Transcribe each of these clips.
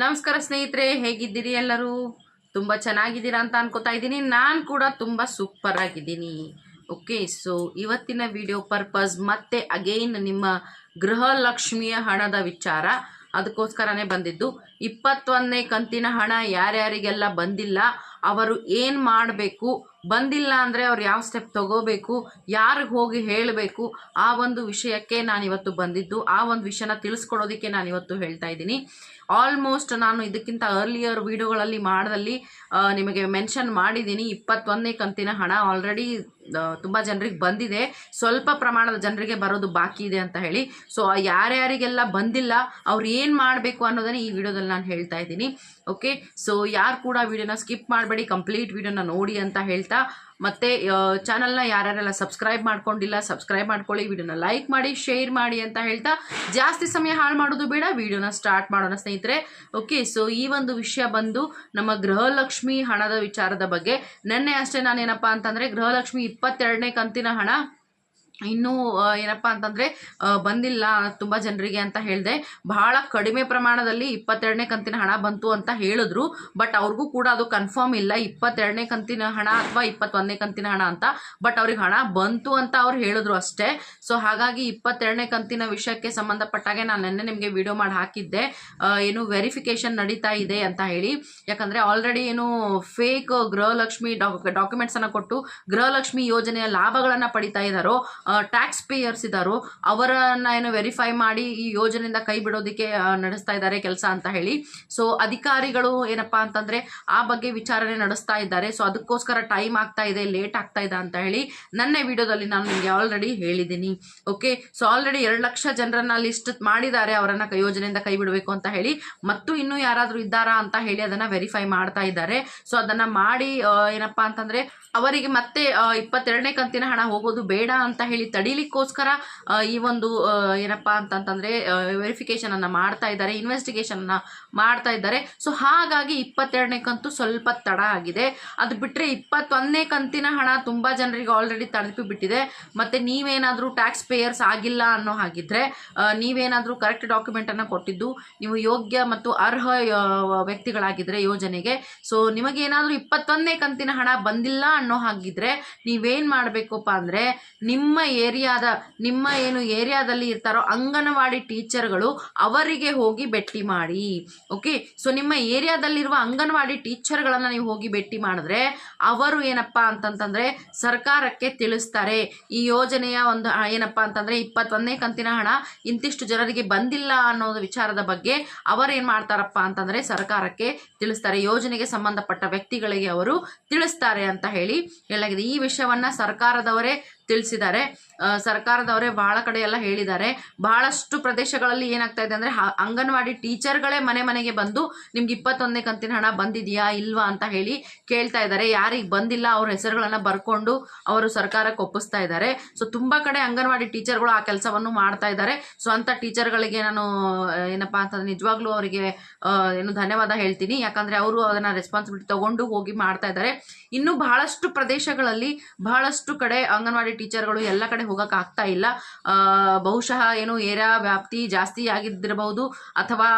ನಮಸ್ಕಾರ ಸ್ನೇಹಿತರೆ, ಹೇಗಿದ್ದೀರಿ ಎಲ್ಲರೂ? ತುಂಬ ಚೆನ್ನಾಗಿದ್ದೀರಾ ಅಂತ ಅನ್ಕೋತಾ ಇದ್ದೀನಿ. ನಾನು ಕೂಡ ತುಂಬ ಸೂಪರ್ ಆಗಿದ್ದೀನಿ. ಓಕೆ ಸೊ ಇವತ್ತಿನ ವಿಡಿಯೋ ಪರ್ಪಸ್ ಮತ್ತೆ ಅಗೈನ್ ನಿಮ್ಮ ಗೃಹಲಕ್ಷ್ಮಿಯ ಹಣದ ವಿಚಾರ. ಅದಕ್ಕೋಸ್ಕರನೇ ಬಂದಿದ್ದು, ಇಪ್ಪತ್ತೊಂದನೇ ಕಂತಿನ ಹಣ ಯಾರ್ಯಾರಿಗೆಲ್ಲ ಬಂದಿಲ್ಲ, ಅವರು ಏನು ಮಾಡಬೇಕು ಬಂದಿಲ್ಲ ಅಂದರೆ ಅವ್ರು ಯಾವ ಸ್ಟೆಪ್ ತಗೋಬೇಕು, ಯಾರಿಗೆ ಹೋಗಿ ಹೇಳಬೇಕು, ಆ ಒಂದು ವಿಷಯಕ್ಕೆ ನಾನಿವತ್ತು ಬಂದಿದ್ದು, ಆ ಒಂದು ವಿಷಯನ ತಿಳಿಸ್ಕೊಡೋದಕ್ಕೆ ನಾನಿವತ್ತು ಹೇಳ್ತಾ ಇದ್ದೀನಿ. ಆಲ್ಮೋಸ್ಟ್ ನಾನು ಇದಕ್ಕಿಂತ ಅರ್ಲಿಯರ್ ವೀಡಿಯೋಗಳಲ್ಲಿ ಮಾಡದಲ್ಲಿ ನಿಮಗೆ ಮೆನ್ಷನ್ ಮಾಡಿದ್ದೀನಿ, ಇಪ್ಪತ್ತೊಂದನೇ ಕಂತಿನ ಹಣ ಆಲ್ರೆಡಿ ತುಂಬ ಜನರಿಗೆ ಬಂದಿದೆ. ಸ್ವಲ್ಪ ಪ್ರಮಾಣದ ಜನರಿಗೆ ಬರೋದು ಬಾಕಿ ಇದೆ ಅಂತ ಹೇಳಿ. ಸೊ ಯಾರ್ಯಾರಿಗೆಲ್ಲ ಬಂದಿಲ್ಲ, ಅವ್ರು ಏನು ಮಾಡಬೇಕು ಅನ್ನೋದನ್ನು ಈ ವಿಡಿಯೋದಲ್ಲಿ ನಾನು ಹೇಳ್ತಾ ಇದ್ದೀನಿ. ಓಕೆ ಸೊ ಯಾರು ಕೂಡ ವಿಡಿಯೋನ ಸ್ಕಿಪ್ ಮಾಡಬೇಡಿ, ಕಂಪ್ಲೀಟ್ ವಿಡಿಯೋನ ನೋಡಿ ಅಂತ ಹೇಳ್ತಾ ಮತ್ತೆ ಚಾನಲ್ನ ಯಾರ್ಯಾರೆಲ್ಲ ಸಬ್ಸ್ಕ್ರೈಬ್ ಮಾಡ್ಕೊಂಡಿಲ್ಲ ಸಬ್ಸ್ಕ್ರೈಬ್ ಮಾಡ್ಕೊಳ್ಳಿ, ವಿಡಿಯೋನ ಲೈಕ್ ಮಾಡಿ ಶೇರ್ ಮಾಡಿ ಅಂತ ಹೇಳ್ತಾ ಜಾಸ್ತಿ ಸಮಯ ಹಾಳು ಮಾಡೋದು ಬೇಡ, ವಿಡಿಯೋನ ಸ್ಟಾರ್ಟ್ ಮಾಡೋಣ ಸ್ನೇಹಿತರೆ. ಓಕೆ ಸೊ ಈ ಒಂದು ವಿಷಯ ಬಂದು ನಮ್ಮ ಗೃಹಲಕ್ಷ್ಮಿ ಹಣದ ವಿಚಾರದ ಬಗ್ಗೆ. ನಿನ್ನೆ ಅಷ್ಟೇ ನಾನೇನಪ್ಪ ಅಂತಂದರೆ ಗೃಹಲಕ್ಷ್ಮಿ ಇಪ್ಪತ್ತೆರಡನೇ ಕಂತಿನ ಹಣ ಇನ್ನೂ ಏನಪ್ಪ ಅಂತಂದರೆ ಬಂದಿಲ್ಲ ತುಂಬ ಜನರಿಗೆ ಅಂತ ಹೇಳಿದೆ. ಬಹಳ ಕಡಿಮೆ ಪ್ರಮಾಣದಲ್ಲಿ ಇಪ್ಪತ್ತೆರಡನೇ ಕಂತಿನ ಹಣ ಬಂತು ಅಂತ ಹೇಳಿದ್ರು. ಬಟ್ ಅವ್ರಿಗೂ ಕೂಡ ಅದು ಕನ್ಫರ್ಮ್ ಇಲ್ಲ, ಇಪ್ಪತ್ತೆರಡನೇ ಕಂತಿನ ಹಣ ಅಥವಾ ಇಪ್ಪತ್ತೊಂದನೇ ಕಂತಿನ ಹಣ ಅಂತ. ಬಟ್ ಅವ್ರಿಗೆ ಹಣ ಬಂತು ಅಂತ ಅವ್ರು ಹೇಳಿದ್ರು ಅಷ್ಟೇ. ಸೊ, ಹಾಗಾಗಿ ಇಪ್ಪತ್ತೆರಡನೇ ಕಂತಿನ ವಿಷಯಕ್ಕೆ ಸಂಬಂಧಪಟ್ಟಾಗೆ ನಾನು ನಿನ್ನೆ ನಿಮಗೆ ವಿಡಿಯೋ ಮಾಡಿ ಹಾಕಿದ್ದೆ. ಏನು ವೆರಿಫಿಕೇಶನ್ ನಡೀತಾ ಇದೆ ಅಂತ ಹೇಳಿ. ಯಾಕಂದರೆ ಆಲ್ರೆಡಿ ಏನು ಫೇಕ್ ಗೃಹಲಕ್ಷ್ಮಿ ಡಾಕ್ಯುಮೆಂಟ್ಸನ್ನು ಕೊಟ್ಟು ಗೃಹಲಕ್ಷ್ಮಿ ಯೋಜನೆಯ ಲಾಭಗಳನ್ನು ಪಡಿತಾ ಇದ್ದಾರೋ ಟ್ಯಾಕ್ಸ್ ಪೇಯರ್ಸ್ ಇದ್ದಾರೋ ಅವರನ್ನ ಏನು ವೆರಿಫೈ ಮಾಡಿ ಈ ಯೋಜನೆಯಿಂದ ಕೈ ಬಿಡೋದಕ್ಕೆ ನಡೆಸ್ತಾ ಇದ್ದಾರೆ ಕೆಲಸ ಅಂತ ಹೇಳಿ. ಸೊ ಅಧಿಕಾರಿಗಳು ಏನಪ್ಪಾ ಅಂತಂದ್ರೆ ಆ ಬಗ್ಗೆ ವಿಚಾರಣೆ ನಡೆಸ್ತಾ ಇದ್ದಾರೆ. ಸೊ ಅದಕ್ಕೋಸ್ಕರ ಟೈಮ್ ಆಗ್ತಾ ಇದೆ ಲೇಟ್ ಆಗ್ತಾ ಇದೆ ಅಂತ ಹೇಳಿ ನನ್ನ ವಿಡಿಯೋದಲ್ಲಿ ನಾನು ನಿಮಗೆ ಆಲ್ರೆಡಿ ಹೇಳಿದ್ದೀನಿ. ಓಕೆ ಸೊ ಆಲ್ರೆಡಿ ಎರಡು ಲಕ್ಷ ಜನರನ್ನ ಲಿಸ್ಟ್ ಮಾಡಿದ್ದಾರೆ, ಅವರನ್ನ ಯೋಜನೆಯಿಂದ ಕೈ ಬಿಡಬೇಕು ಅಂತ ಹೇಳಿ. ಮತ್ತು ಇನ್ನೂ ಯಾರಾದರೂ ಇದ್ದಾರಾ ಅಂತ ಹೇಳಿ ಅದನ್ನ ವೆರಿಫೈ ಮಾಡ್ತಾ ಇದ್ದಾರೆ. ಸೊ ಅದನ್ನ ಮಾಡಿ ಏನಪ್ಪ ಅಂತಂದ್ರೆ ಅವರಿಗೆ ಮತ್ತೆ ಇಪ್ಪತ್ತೆರಡನೇ ಕಂತಿನ ಹಣ ಹೋಗೋದು ಬೇಡ ಅಂತ ತಡೀಲಿಕ್ಕೋಸ್ಕರ ಈ ಒಂದು ಏನಪ್ಪ ವೆರಿಫಿಕೇಶನ್ ಅನ್ನ ಮಾಡ್ತಾ ಇದ್ದಾರೆ ಇನ್ವೆಸ್ಟಿಗೇಷನ್ ಅನ್ನ ಮಾಡ್ತಾ ಇದ್ದಾರೆ. ಸೊ ಹಾಗಾಗಿ ಇಪ್ಪತ್ತೆರಡನೇ ಕಂತು ಸ್ವಲ್ಪ ತಡ ಆಗಿದೆ. ಅದು ಬಿಟ್ಟರೆ ಇಪ್ಪತ್ತೊಂದನೇ ಕಂತಿನ ಹಣ ತುಂಬಾ ಜನರಿಗೆ ಆಲ್ರೆಡಿ ತಲುಪಿ ಬಿಟ್ಟಿದೆ. ಮತ್ತು ನೀವೇನಾದರೂ ಟ್ಯಾಕ್ಸ್ ಪೇಯರ್ಸ್ ಆಗಿಲ್ಲ ಅನ್ನೋ ಹಾಗಿದ್ರೆ ನೀವೇನಾದ್ರೂ ಕರೆಕ್ಟ್ ಡಾಕ್ಯುಮೆಂಟನ್ನು ಕೊಟ್ಟಿದ್ದು, ನೀವು ಯೋಗ್ಯ ಮತ್ತು ಅರ್ಹ ವ್ಯಕ್ತಿಗಳಾಗಿದ್ರೆ ಯೋಜನೆಗೆ. ಸೊ ನಿಮಗೇನಾದರೂ ಇಪ್ಪತ್ತೊಂದನೇ ಕಂತಿನ ಹಣ ಬಂದಿಲ್ಲ ಅನ್ನೋ ಹಾಗಿದ್ರೆ, ನೀವೇನು ಮಾಡಬೇಕಪ್ಪ ಅಂದ್ರೆ, ನಿಮ್ಮ ಏರಿಯಾದ, ನಿಮ್ಮ ಏನು ಏರಿಯಾದಲ್ಲಿ ಇರ್ತಾರೋ ಅಂಗನವಾಡಿ ಟೀಚರ್ಗಳು ಅವರಿಗೆ ಹೋಗಿ ಭೇಟಿ ಮಾಡಿ. ಓಕೆ? ಸೊ, ನಿಮ್ಮ ಏರಿಯಾದಲ್ಲಿರುವ ಅಂಗನವಾಡಿ ಟೀಚರ್ಗಳನ್ನು ನೀವು ಹೋಗಿ ಭೇಟಿ ಮಾಡಿದ್ರೆ ಅವರು ಏನಪ್ಪ ಅಂತಂತಂದರೆ ಸರ್ಕಾರಕ್ಕೆ ತಿಳಿಸ್ತಾರೆ. ಈ ಯೋಜನೆಯ ಒಂದು ಏನಪ್ಪ ಅಂತಂದರೆ ಇಪ್ಪತ್ತೊಂದನೇ ಕಂತಿನ ಹಣ ಇಂತಿಷ್ಟು ಜನರಿಗೆ ಬಂದಿಲ್ಲ ಅನ್ನೋದು ವಿಚಾರದ ಬಗ್ಗೆ ಅವರೇನು ಮಾಡ್ತಾರಪ್ಪ ಅಂತಂದರೆ ಸರ್ಕಾರಕ್ಕೆ ತಿಳಿಸ್ತಾರೆ. ಯೋಜನೆಗೆ ಸಂಬಂಧಪಟ್ಟ ವ್ಯಕ್ತಿಗಳಿಗೆ ಅವರು ತಿಳಿಸ್ತಾರೆ ಅಂತ ಹೇಳಿ ಹೇಳಲಾಗಿದೆ. ಈ ವಿಷಯವನ್ನ ಸರ್ಕಾರದವರೇ ತಿಳಿಸಿದ್ದಾರೆ. ಸರ್ಕಾರದವರೇ ಬಹಳ ಕಡೆ ಎಲ್ಲ ಹೇಳಿದ್ದಾರೆ. ಬಹಳಷ್ಟು ಪ್ರದೇಶಗಳಲ್ಲಿ ಏನಾಗ್ತಾ ಇದೆ ಅಂದರೆ ಅಂಗನವಾಡಿ ಟೀಚರ್ಗಳೇ ಮನೆ ಮನೆಗೆ ಬಂದು ನಿಮ್ಗೆ ಇಪ್ಪತ್ತೊಂದನೇ ಕಂತಿನ ಹಣ ಬಂದಿದೆಯಾ ಇಲ್ವಾ ಅಂತ ಹೇಳಿ ಕೇಳ್ತಾ ಇದ್ದಾರೆ. ಯಾರಿಗೆ ಬಂದಿಲ್ಲ ಅವ್ರ ಹೆಸರುಗಳನ್ನು ಬರ್ಕೊಂಡು ಅವರು ಸರ್ಕಾರಕ್ಕೆ ಒಪ್ಪಿಸ್ತಾ ಇದ್ದಾರೆ. ಸೊ ತುಂಬ ಕಡೆ ಅಂಗನವಾಡಿ ಟೀಚರ್ಗಳು ಆ ಕೆಲಸವನ್ನು ಮಾಡ್ತಾ ಇದ್ದಾರೆ. ಸೊ ಅಂಥ ಟೀಚರ್ಗಳಿಗೆ ನಾನು ಏನಪ್ಪ ಅಂತಂದ್ರೆ ನಿಜವಾಗ್ಲೂ ಅವರಿಗೆ ಏನು ಧನ್ಯವಾದ ಹೇಳ್ತೀನಿ. ಯಾಕಂದರೆ ಅವರು ಅದನ್ನು ರೆಸ್ಪಾನ್ಸಿಬಿಲಿಟಿ ತಗೊಂಡು ಹೋಗಿ ಮಾಡ್ತಾ ಇದ್ದಾರೆ. ಇನ್ನೂ ಬಹಳಷ್ಟು ಪ್ರದೇಶಗಳಲ್ಲಿ ಬಹಳಷ್ಟು ಕಡೆ ಅಂಗನವಾಡಿ ಟೀಚರ್ಗಳು ಎಲ್ಲ ಕಡೆ ಹೋಗಕ್ಕೆ ಆಗ್ತಾ ಇಲ್ಲ. ಬಹುಶಃ ಏನು ಏರಿಯಾ ವ್ಯಾಪ್ತಿ ಜಾಸ್ತಿ ಆಗಿದ್ದಿರಬಹುದು ಅಥವಾ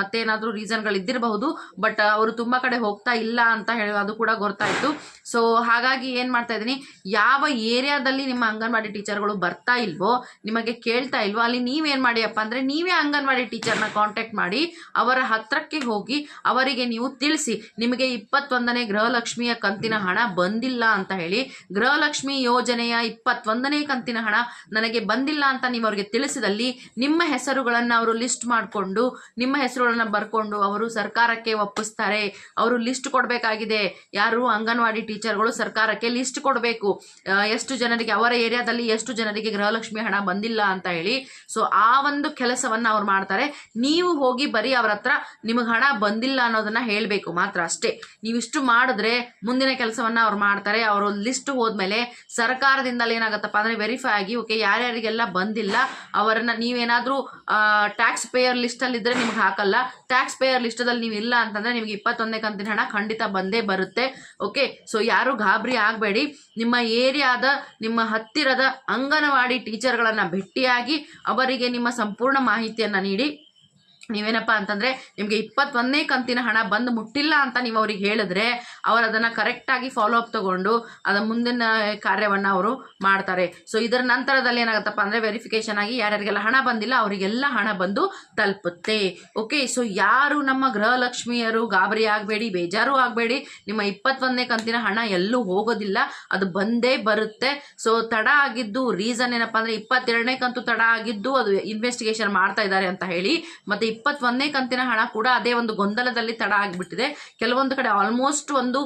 ಮತ್ತೇನಾದ್ರೂ ರೀಸನ್ಗಳು ಇದ್ದಿರಬಹುದು, ಬಟ್ ಅವರು ತುಂಬ ಕಡೆ ಹೋಗ್ತಾ ಇಲ್ಲ ಅಂತ ಹೇಳಿ ಅದು ಕೂಡ ಗೊತ್ತಾಯಿತು ಸೊ ಹಾಗಾಗಿ ಏನು ಮಾಡ್ತಾ ಇದ್ದೀನಿ, ಯಾವ ಏರಿಯಾದಲ್ಲಿ ನಿಮ್ಮ ಅಂಗನವಾಡಿ ಟೀಚರ್ಗಳು ಬರ್ತಾ ಇಲ್ವೋ, ನಿಮಗೆ ಕೇಳ್ತಾ ಇಲ್ವೋ, ಅಲ್ಲಿ ನೀವೇನ್ ಮಾಡಿಯಪ್ಪ ಅಂದ್ರೆ ನೀವೇ ಅಂಗನವಾಡಿ ಟೀಚರ್ನ ಕಾಂಟ್ಯಾಕ್ಟ್ ಮಾಡಿ, ಅವರ ಹತ್ರಕ್ಕೆ ಹೋಗಿ ಅವರಿಗೆ ನೀವು ತಿಳಿಸಿ, ನಿಮಗೆ ಇಪ್ಪತ್ತೊಂದನೇ ಗೃಹಲಕ್ಷ್ಮಿಯ ಕಂತಿನ ಹಣ ಬಂದಿಲ್ಲ ಅಂತ ಹೇಳಿ, ಗೃಹಲಕ್ಷ್ಮಿ ಯೋಜನೆಯ ಇಪ್ಪತ್ತೊಂದನೇ ಕಂತಿನ ಹಣ ನನಗೆ ಬಂದಿಲ್ಲ ಅಂತ ನೀವು ಅವರಿಗೆ ತಿಳಿಸಿದಲ್ಲಿ ನಿಮ್ಮ ಹೆಸರುಗಳನ್ನು ಅವರು ಲಿಸ್ಟ್ ಮಾಡಿಕೊಂಡು, ನಿಮ್ಮ ಹೆಸರುಗಳನ್ನು ಬರ್ಕೊಂಡು ಅವರು ಸರ್ಕಾರಕ್ಕೆ ಒಪ್ಪಿಸ್ತಾರೆ. ಅವರು ಲಿಸ್ಟ್ ಕೊಡಬೇಕಾಗಿದೆ. ಯಾರು ಅಂಗನವಾಡಿ ಟೀಚರ್ಗಳು ಸರ್ಕಾರಕ್ಕೆ ಲಿಸ್ಟ್ ಕೊಡಬೇಕು. ಎಷ್ಟು ಜನರಿಗೆ, ಅವರ ಏರಿಯಾದಲ್ಲಿ ಎಷ್ಟು ಜನರಿಗೆ ಗೃಹಲಕ್ಷ್ಮಿ ಹಣ ಬಂದಿಲ್ಲ ಅಂತ ಹೇಳಿ. ಸೊ ಆ ಒಂದು ಕೆಲಸವನ್ನು ಅವ್ರು ಮಾಡ್ತಾರೆ. ನೀವು ಹೋಗಿ ಬರೀ ಅವ್ರ ಹತ್ರ ನಿಮಗೆ ಹಣ ಬಂದಿಲ್ಲ ಅನ್ನೋದನ್ನ ಹೇಳಬೇಕು ಮಾತ್ರ ಅಷ್ಟೇ. ನೀವಿಷ್ಟು ಮಾಡಿದ್ರೆ ಮುಂದಿನ ಕೆಲಸವನ್ನ ಅವ್ರು ಮಾಡ್ತಾರೆ. ಅವರು ಲಿಸ್ಟ್ ಹೋದ್ಮೇಲೆ ಸರ್ಕಾರದಿಂದಲೇ ಏನಾಗತ್ತಪ್ಪ ಅಂದ್ರೆ ವೆರಿಫೈ ಆಗಿ ಓಕೆ ಯಾರ್ಯಾರಿಗೆಲ್ಲ ಬಂದಿಲ್ಲ, ಅವರನ್ನ ನೀವೇನಾದರೂ ಟ್ಯಾಕ್ಸ್ ಪೇಯರ್ ಲಿಸ್ಟಲ್ಲಿ ಇದ್ರೆ ನಿಮ್ಗೆ ಹಾಕಲ್ಲ. ಟ್ಯಾಕ್ಸ್ ಪೇಯರ್ ಲಿಸ್ಟದಲ್ಲಿ ನೀವು ಇಲ್ಲ ಅಂತಂದ್ರೆ ನಿಮಗೆ ಇಪ್ಪತ್ತೊಂದನೇ ಕಂತಿನ ಹಣ ಖಂಡಿತ ಬಂದೇ ಬರುತ್ತೆ ಓಕೆ ಸೊ ಯಾರು ಗಾಬರಿ ಆಗಬೇಡಿ. ನಿಮ್ಮ ಏರಿಯಾದ, ನಿಮ್ಮ ಹತ್ತಿರದ ಅಂಗನವಾಡಿ ಟೀಚರ್ಗಳನ್ನು ಭೇಟಿಯಾಗಿ ಅವರಿಗೆ ನಿಮ್ಮ ಸಂಪೂರ್ಣ ಮಾಹಿತಿಯನ್ನು ನೀಡಿ. ನೀವೇನಪ್ಪ ಅಂತಂದರೆ ನಿಮಗೆ ಇಪ್ಪತ್ತೊಂದನೇ ಕಂತಿನ ಹಣ ಬಂದು ಮುಟ್ಟಿಲ್ಲ ಅಂತ ನೀವು ಅವ್ರಿಗೆ ಹೇಳಿದ್ರೆ ಅವರು ಅದನ್ನು ಕರೆಕ್ಟಾಗಿ ಫಾಲೋ ಅಪ್ ತಗೊಂಡು ಅದರ ಮುಂದಿನ ಕಾರ್ಯವನ್ನು ಅವರು ಮಾಡ್ತಾರೆ. ಸೊ ಇದರ ನಂತರದಲ್ಲಿ ಏನಾಗುತ್ತಪ್ಪ ಅಂದರೆ ವೆರಿಫಿಕೇಷನ್ ಆಗಿ ಯಾರ್ಯಾರಿಗೆಲ್ಲ ಹಣ ಬಂದಿಲ್ಲ ಅವರಿಗೆಲ್ಲ ಹಣ ಬಂದು ತಲುಪುತ್ತೆ. ಓಕೆ ಸೊ ಯಾರು ನಮ್ಮ ಗೃಹಲಕ್ಷ್ಮಿಯರು ಗಾಬರಿ ಆಗಬೇಡಿ, ಬೇಜಾರು ಆಗಬೇಡಿ, ನಿಮ್ಮ ಇಪ್ಪತ್ತೊಂದನೇ ಕಂತಿನ ಹಣ ಎಲ್ಲೂ ಹೋಗೋದಿಲ್ಲ, ಅದು ಬಂದೇ ಬರುತ್ತೆ. ಸೊ ತಡ ಆಗಿದ್ದು ರೀಸನ್ ಏನಪ್ಪ ಅಂದರೆ ಇಪ್ಪತ್ತೆರಡನೇ ಕಂತು ತಡ ಆಗಿದ್ದು ಅದು ಇನ್ವೆಸ್ಟಿಗೇಷನ್ ಮಾಡ್ತಾ ಇದ್ದಾರೆ ಅಂತ ಹೇಳಿ, ಮತ್ತು ಇಪ್ಪತ್ತೊಂದನೇ ಕಂತಿನ ಹಣ ಕೂಡ ಅದೇ ಒಂದು ಗೊಂದಲದಲ್ಲಿ ತಡ ಆಗಿಬಿಟ್ಟಿದೆ. ಕೆಲವೊಂದು ಕಡೆ ಆಲ್ಮೋಸ್ಟ್ ಒಂದು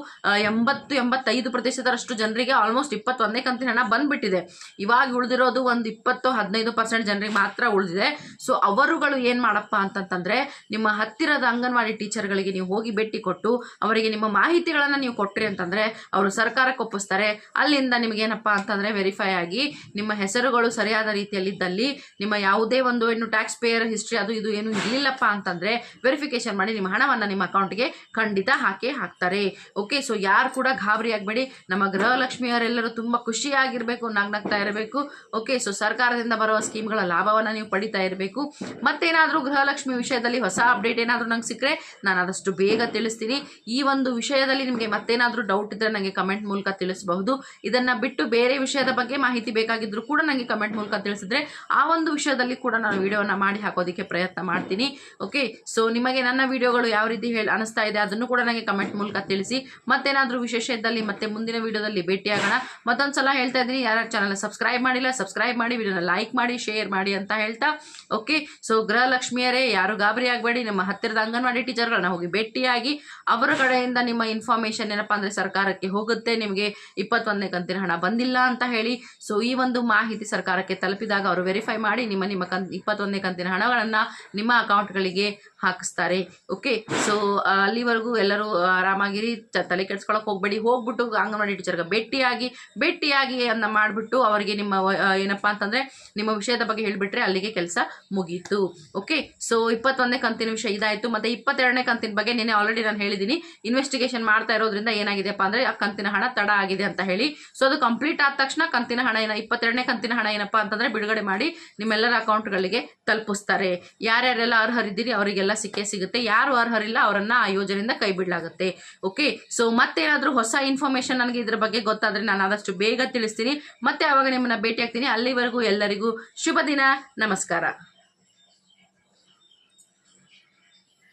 ಎಂಬತ್ತು, ಎಂಬತ್ತೈದು ಪ್ರತಿಶತರಷ್ಟು ಜನರಿಗೆ ಆಲ್ಮೋಸ್ಟ್ ಇಪ್ಪತ್ತೊಂದನೇ ಕಂತಿನ ಹಣ ಬಂದ್ಬಿಟ್ಟಿದೆ. ಇವಾಗ ಉಳಿದಿರೋದು ಒಂದು ಇಪ್ಪತ್ತು, ಹದಿನೈದು ಪರ್ಸೆಂಟ್ ಜನರಿಗೆ ಮಾತ್ರ ಉಳಿದಿದೆ. ಸೊ ಅವರುಗಳು ಏನು ಮಾಡಪ್ಪ ಅಂತಂತಂದರೆ, ನಿಮ್ಮ ಹತ್ತಿರದ ಅಂಗನವಾಡಿ ಟೀಚರ್ಗಳಿಗೆ ನೀವು ಹೋಗಿ ಭೇಟಿ ಕೊಟ್ಟು, ಅವರಿಗೆ ನಿಮ್ಮ ಮಾಹಿತಿಗಳನ್ನು ನೀವು ಕೊಟ್ರಿ ಅಂತಂದ್ರೆ, ಅವರು ಸರ್ಕಾರಕ್ಕೆ ಒಪ್ಪಿಸ್ತಾರೆ. ಅಲ್ಲಿಂದ ನಿಮಗೇನಪ್ಪ ಅಂತಂದ್ರೆ ವೆರಿಫೈ ಆಗಿ, ನಿಮ್ಮ ಹೆಸರುಗಳು ಸರಿಯಾದ ರೀತಿಯಲ್ಲಿದ್ದಲ್ಲಿ, ನಿಮ್ಮ ಯಾವುದೇ ಒಂದು ಏನು ಟ್ಯಾಕ್ಸ್ ಪೇಯರ್ ಹಿಸ್ಟ್ರಿ ಅದು ಇದು ಏನು ಇರಲಿಲ್ಲಪ್ಪ ಅಂತಂದರೆ ವೆರಿಫಿಕೇಶನ್ ಮಾಡಿ ನಿಮ್ಮ ಹಣವನ್ನು ನಿಮ್ಮ ಅಕೌಂಟ್ಗೆ ಖಂಡಿತ ಹಾಕೇ ಹಾಕ್ತಾರೆ. ಓಕೆ ಸೊ ಯಾರು ಕೂಡ ಗಾಬರಿ ಆಗಬೇಡಿ. ನಮ್ಮ ಗೃಹಲಕ್ಷ್ಮಿಯವರೆಲ್ಲರೂ ತುಂಬ ಖುಷಿಯಾಗಿರಬೇಕು, ನಗ್ನಗ್ತಾ ಇರಬೇಕು. ಓಕೆ ಸೊ ಸರ್ಕಾರದಿಂದ ಬರುವ ಸ್ಕೀಮ್ಗಳ ಲಾಭವನ್ನು ನೀವು ಪಡಿತಾ ಇರಬೇಕು. ಮತ್ತೇನಾದರೂ ಗೃಹಲಕ್ಷ್ಮಿ ವಿಷಯದಲ್ಲಿ ಹೊಸ ಅಪ್ಡೇಟ್ ಏನಾದರೂ ನಂಗೆ ಸಿಕ್ಕರೆ ನಾನು ಆದಷ್ಟು ಬೇಗ ತಿಳಿಸ್ತೀನಿ. ಈ ಒಂದು ವಿಷಯದಲ್ಲಿ ನಿಮಗೆ ಮತ್ತೇನಾದರೂ ಡೌಟ್ ಇದ್ದರೆ ನನಗೆ ಕಮೆಂಟ್ ಮೂಲಕ ತಿಳಿಸಬಹುದು. ಇದನ್ನು ಬಿಟ್ಟು ಬೇರೆ ವಿಷಯದ ಬಗ್ಗೆ ಮಾಹಿತಿ ಬೇಕಾಗಿದ್ದರೂ ಕೂಡ ನನಗೆ ಕಮೆಂಟ್ ಮೂಲಕ ತಿಳಿಸಿದ್ರೆ ಆ ಒಂದು ವಿಷಯದಲ್ಲಿ ಕೂಡ ನಾನು ವಿಡಿಯೋನ ಮಾಡಿ ಹಾಕೋದಕ್ಕೆ ಪ್ರಯತ್ನ ಮಾಡ್ತೀನಿ. ಓಕೆ ಸೊ ನಿಮಗೆ ನನ್ನ ವಿಡಿಯೋಗಳು ಯಾವ ರೀತಿ ಹೇಳಿ ಅನಿಸ್ತಾ ಇದೆ ಅದನ್ನು ಕೂಡ ನನಗೆ ಕಮೆಂಟ್ ಮೂಲಕ ತಿಳಿಸಿ. ಮತ್ತೇನಾದರೂ ವಿಶೇಷ ಇದ್ದಲ್ಲಿ ಮತ್ತೆ ಮುಂದಿನ ವಿಡಿಯೋದಲ್ಲಿ ಭೇಟಿಯಾಗೋಣ. ಮತ್ತೊಂದು ಸಲ ಹೇಳ್ತಾ ಇದ್ದೀನಿ ಯಾರು ಚಾನಲ್ ಸಬ್ಸ್ಕ್ರೈಬ್ ಮಾಡಿಲ್ಲ ಸಬ್ಸ್ಕ್ರೈಬ್ ಮಾಡಿ ವಿಡಿಯೋನ ಲೈಕ್ ಮಾಡಿ ಶೇರ್ ಮಾಡಿ ಅಂತ ಹೇಳ್ತಾ. ಓಕೆ ಸೊ ಗೃಹಲಕ್ಷ್ಮಿಯರೇ, ಯಾರು ಗಾಬರಿ ಆಗಬೇಡಿ. ನಮ್ಮ ಹತ್ತಿರದ ಅಂಗನವಾಡಿ ಟೀಚರ್ಗಳನ್ನ ಹೋಗಿ ಭೇಟಿಯಾಗಿ ಅವರ ಕಡೆಯಿಂದ ನಿಮ್ಮ ಇನ್ಫಾರ್ಮೇಷನ್ ಏನಪ್ಪ ಅಂದರೆ ಸರ್ಕಾರಕ್ಕೆ ಹೋಗುತ್ತೆ. ನಿಮಗೆ ಇಪ್ಪತ್ತೊಂದನೇ ಕಂತಿನ ಹಣ ಬಂದಿಲ್ಲ ಅಂತ ಹೇಳಿ. ಸೊ ಈ ಒಂದು ಮಾಹಿತಿ ಸರ್ಕಾರಕ್ಕೆ ತಲುಪಿದಾಗ ಅವರು ವೆರಿಫೈ ಮಾಡಿ ನಿಮ್ಮ ನಿಮ್ಮ ಕನ್ ಇಪ್ಪತ್ತೊಂದನೇ ಕಂತಿನ ಹಣಗಳನ್ನು ನಿಮ್ಮ ಅಕೌಂಟ್ಗಳಿಗೆ ಹಾಕಿಸ್ತಾರೆ. ಓಕೆ ಸೊ ಅಲ್ಲಿವರೆಗೂ ಎಲ್ಲರೂ ಆರಾಮಾಗಿರಿ. ತಲೆ ಕೆಡ್ಸ್ಕೊಳಕ್ಕೆ ಹೋಗ್ಬೇಡಿ. ಹೋಗ್ಬಿಟ್ಟು ಅಂಗನವಾಡಿ ಟೀಚರ್ಗೆ ಭೇಟಿಯಾಗಿ ಭೇಟಿಯಾಗಿ ಅನ್ನ ಮಾಡಿಬಿಟ್ಟು ಅವರಿಗೆ ನಿಮ್ಮ ಏನಪ್ಪ ಅಂತಂದರೆ ನಿಮ್ಮ ವಿಷಯದ ಬಗ್ಗೆ ಹೇಳಿಬಿಟ್ರೆ ಅಲ್ಲಿಗೆ ಕೆಲಸ ಮುಗೀತು. ಓಕೆ ಸೊ ಇಪ್ಪತ್ತೊಂದನೇ ಕಂತಿನ ವಿಷಯ ಇದಾಯಿತು. ಮತ್ತು ಇಪ್ಪತ್ತೆರಡನೇ ಕಂತಿನ ಬಗ್ಗೆ ನಿನ್ನೆ ಆಲ್ರೆಡಿ ನಾನು ಹೇಳಿದ್ದೀನಿ ಇನ್ವೆಸ್ಟಿಗೇಷನ್ ಮಾಡ್ತಾ ಇರೋದ್ರಿಂದ ಏನಾಗಿದೆಪ್ಪ ಅಂದರೆ, ಆ ಕಂತಿನ ಹಣ ತಡ ಆಗಿದೆ ಅಂತ ಹೇಳಿ. ಸೊ ಅದು ಕಂಪ್ಲೀಟ್ ಆದ ತಕ್ಷಣ ಕಂತಿನ ಹಣ ಏನ, ಇಪ್ಪತ್ತೆರಡನೇ ಕಂತಿನ ಹಣ ಏನಪ್ಪ ಅಂತಂದರೆ ಬಿಡುಗಡೆ ಮಾಡಿ ನಿಮ್ಮೆಲ್ಲರ ಅಕೌಂಟ್ಗಳಿಗೆ ತಲುಪಿಸ್ತಾರೆ. ಯಾರ್ಯಾರೆಲ್ಲ ಅರ್ಹರಿದ್ದೀರಿ ಅವರಿಗೆಲ್ಲ ಸಿಕ್ಕೇ ಸಿಗುತ್ತೆ. ಯಾರು ಅರ್ಹರಿಲ್ಲ ಅವರನ್ನ ಆ ಯೋಜನೆಯಿಂದ ಕೈ ಬಿಡಲಾಗುತ್ತೆ ಓಕೆ ಸೊ ಮತ್ತೇನಾದರೂ ಹೊಸ ಇನ್ಫಾರ್ಮೇಷನ್ ನನಗೆ ಇದ್ರ ಬಗ್ಗೆ ಗೊತ್ತಾದರೆ ನಾನು ಆದಷ್ಟು ಬೇಗ ತಿಳಿಸ್ತೀನಿ. ಮತ್ತೆ ಆವಾಗ ನಿಮ್ಮನ್ನ ಭೇಟಿ ಆಗ್ತೀನಿ ಅಲ್ಲಿವರೆಗೂ ಎಲ್ಲರಿಗೂ ಶುಭ ದಿನ. ನಮಸ್ಕಾರ.